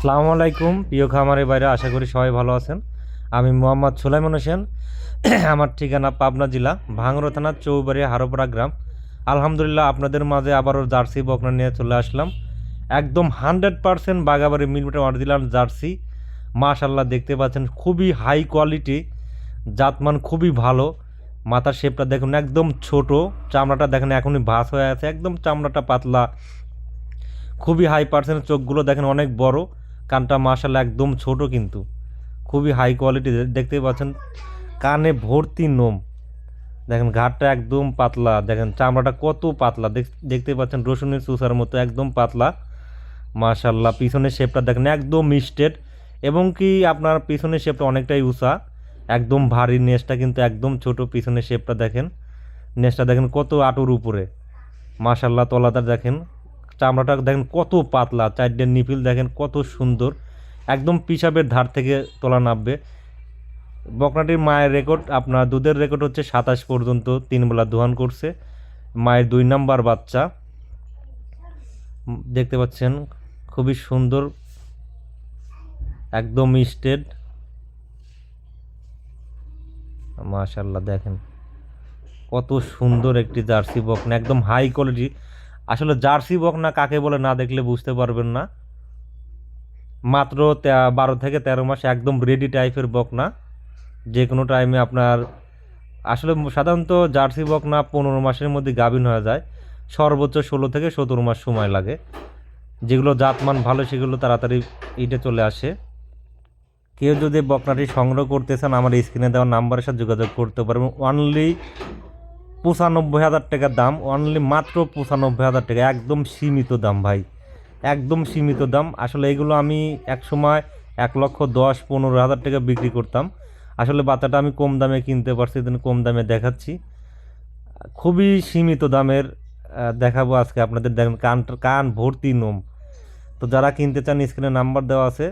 সালামু আলাইকুম। প্রিয় খামারের বাইরে আশা করি সবাই ভালো আছেন। আমি মোহাম্মদ সুলাইমান হোসেন, আমার ঠিকানা পাবনা জেলা ভাঙড়া থানা চৌবাড়ি হারোপাড়া গ্রাম। আলহামদুলিল্লাহ, আপনাদের মাঝে আবারও জার্সি বকনা নিয়ে চলে আসলাম। একদম হান্ড্রেড পারসেন্ট বাগাবাড়ি মিলমিটার অরিজিনাল জার্সি। মাশাল্লাহ দেখতে পাচ্ছেন, খুবই হাই কোয়ালিটি, জাতমান খুবই ভালো। মাথার শেপটা দেখুন, একদম ছোট। চামড়াটা দেখেন, এখনই ভাস হয়ে আছে, একদম চামড়াটা পাতলা। খুবই হাই পার্সেন্ট চোখগুলো দেখেন, অনেক বড়। কানটা মাশাল্লাহ একদম ছোট কিন্তু। খুবই হাই কোয়ালিটি দেখতেই পাচ্ছেন, কানে ভর্তি নোম। দেখেন ঘাটটা একদম পাতলা, দেখেন চামড়াটা কত পাতলা। দেখ- দেখতে পাচ্ছেন রসুনের চুষার মতো একদম পাতলা। মাশাল্লাহ পিছনের শেপটা দেখেন একদম মিস্টেড এবং কি আপনার পিছনের শেপটা অনেকটাই উঁচা। একদম ভারী নেসটা কিন্তু একদম ছোট পিছনের শেপটা দেখেন। নেসটা দেখেন কত আটুর উপরে। মাশাল্লাহ তলাটা দেখেন চামড়াটা দেখেন কত পাতলা, চারটে নিপিল দেখেন কত সুন্দর। একদম পিসাবের ধার থেকে তোলা নামবে। বকনাটির মায়ের রেকর্ড আপনার দুধের রেকর্ড হচ্ছে সাতাশ পর্যন্ত, তিন বেলা দোহান করছে। মায়ের দুই নাম্বার বাচ্চা। দেখতে পাচ্ছেন, খুবই সুন্দর, একদম স্টেড মাশাল্লাহ দেখেন, কত সুন্দর একটি জার্সি বকনা, একদম হাই কোয়ালিটি আসলে জার্সি বক না কাকে বলে না দেখলে বুঝতে পারবেন না। মাত্র বারো থেকে তেরো মাস একদম রেডি টাইপের বক না। যে কোনো টাইমে আপনার, আসলে সাধারণত জার্সি বক না পনেরো মাসের মধ্যে গাভিন হয়ে যায়। সর্বোচ্চ ষোলো থেকে সতেরো মাস সময় লাগে। যেগুলো জাতমান ভালো সেগুলো তাড়াতাড়ি ইটে চলে আসে। কেউ যদি বকনাটি সংগ্রহ করতে চান, আমার স্ক্রিনে দেওয়া নাম্বারের সাথে যোগাযোগ করতে পারবেন। অনলি পঁচানব্বই হাজার টাকার দাম অনলি মাত্র পঁচানব্বই হাজার টাকা, একদম সীমিত দাম ভাই, একদম সীমিত দাম। আসলে এগুলো আমি এক সময় এক লক্ষ দশ পনেরো হাজার টাকা বিক্রি করতাম। আসলে বাচ্চাটা আমি কম দামে কিনতে পারছি দিন কম দামে দেখাচ্ছি। খুবই সীমিত দামের দেখাবো আজকে আপনাদের দেখেন, কান কান ভর্তি নোম। তো যারা কিনতে চান স্ক্রিনে নাম্বার দেওয়া আছে।